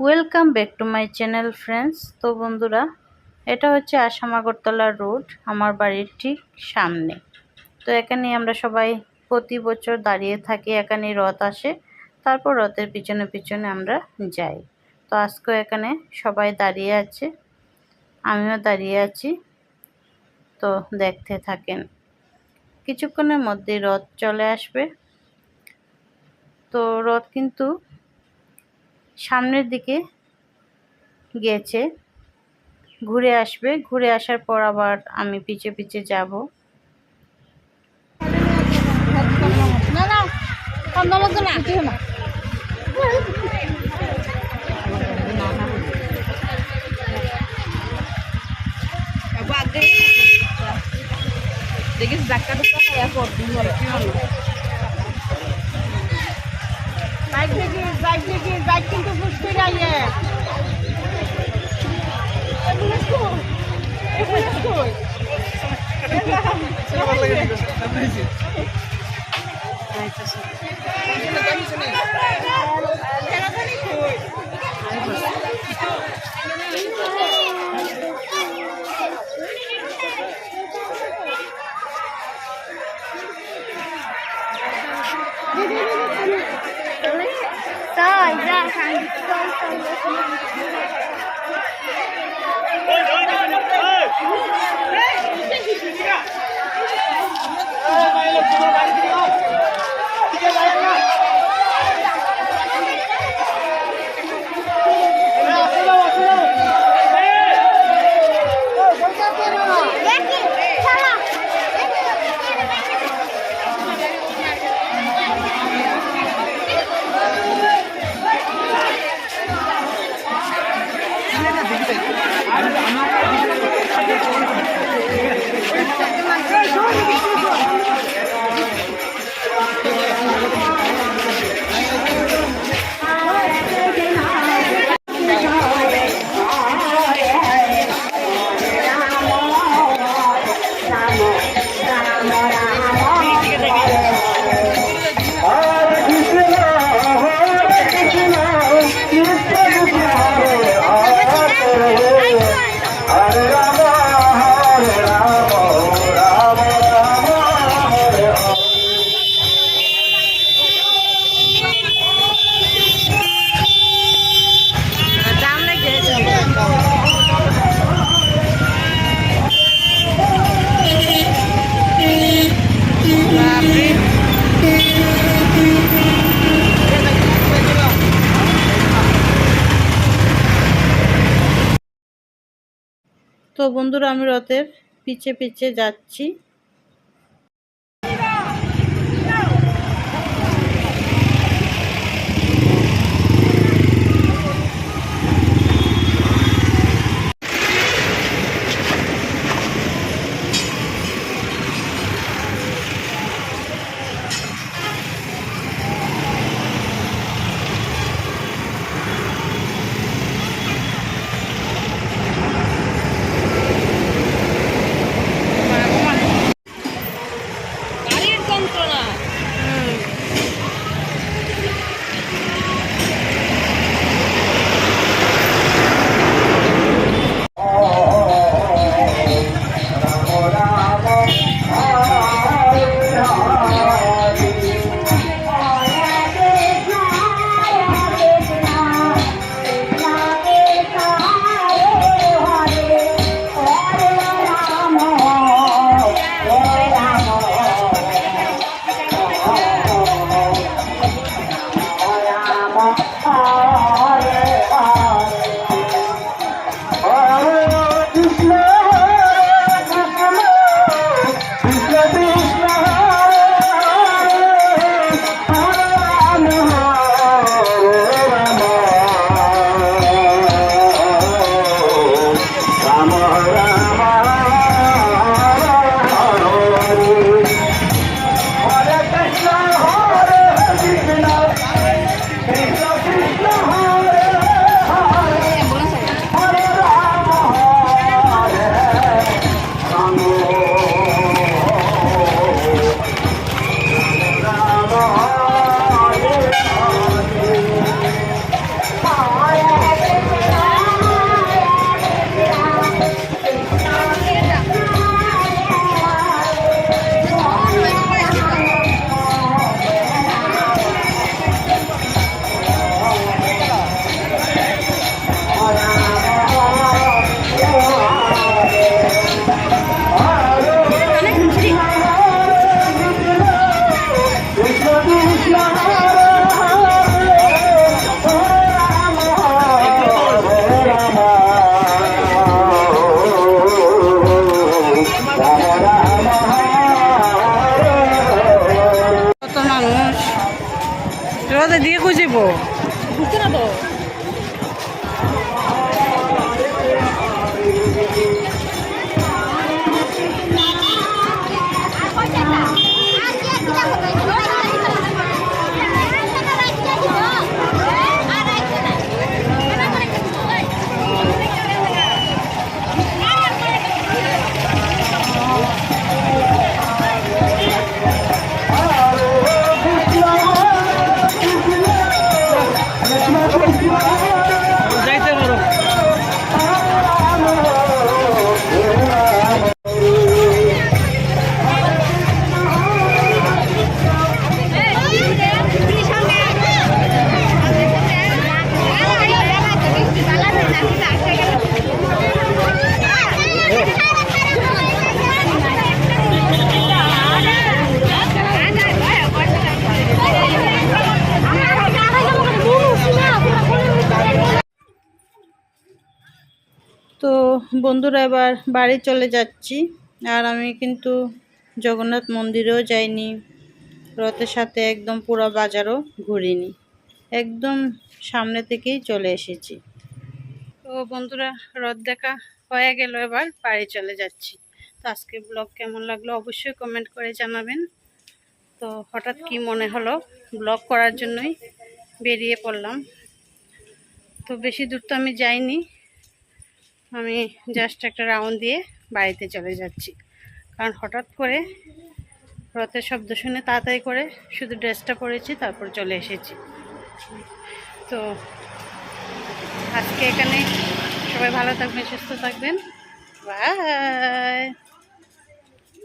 Welcome back to my channel friends তো বন্ধুরা, এটা হচ্ছে আসাম আগরতলা রোড, আমার বাড়ির ঠিক সামনে। তো এখানে আমরা সবাই প্রতি বছর দাঁড়িয়ে থাকি এখানে রথ আসে, তারপর রথের পিছনে পিছনে আমরা যাই। তো আজকেও এখানে সবাই দাঁড়িয়ে আছে, আমিও দাঁড়িয়ে আছি, তো দেখতে থাকেন। কিছুক্ষণের মধ্যে রথ চলে আসবে। তো রথ কিন্তু সামনের দিকে গেছে ঘুরে আসবে। ঘুরে আসার পর আবার আমি পিছে পিছে যাব। না না ঠান্ডা লাগবে না। না দেখিস ডাক্তার তো খাইয়া বাইক থেকে বাইক থেকে বাইক কিন্তু ফুসকে গাইয়ে তাই যা Hare বন্ধুরা আমি রথের পিছে পিছে যাচ্ছি। দিয়ে খুঁজিব বুঝতে না তো বন্ধুরা এবার বাড়ি চলে যাচ্ছি। আর আমি কিন্তু জগন্নাথ মন্দিরেও যাইনি। রথের সাথে একদম পুরো বাজারও ঘুরিনি। একদম সামনে থেকেই চলে এসেছি। তো বন্ধুরা, রথ দেখা হয়ে গেল এবার, বাড়ি চলে যাচ্ছি। তো আজকে ব্লগ কেমন লাগল অবশ্যই কমেন্ট করে জানাবেন। তো হঠাৎ কি মনে হলো ব্লগ করার জন্যই বেরিয়ে পড়লাম। তো বেশি দূর তো আমি যাইনি। আমি জাস্ট একটা রাউন্ড দিয়ে বাড়িতে চলে যাচ্ছি। কারণ হঠাৎ করে রথের শব্দ শুনে তাড়াতাড়ি করে শুধু ড্রেসটা পরেছি, তারপর চলে এসেছি। তো আজকে এখানে সবাই ভালো থাকবেন, সুস্থ থাকবেন। বাই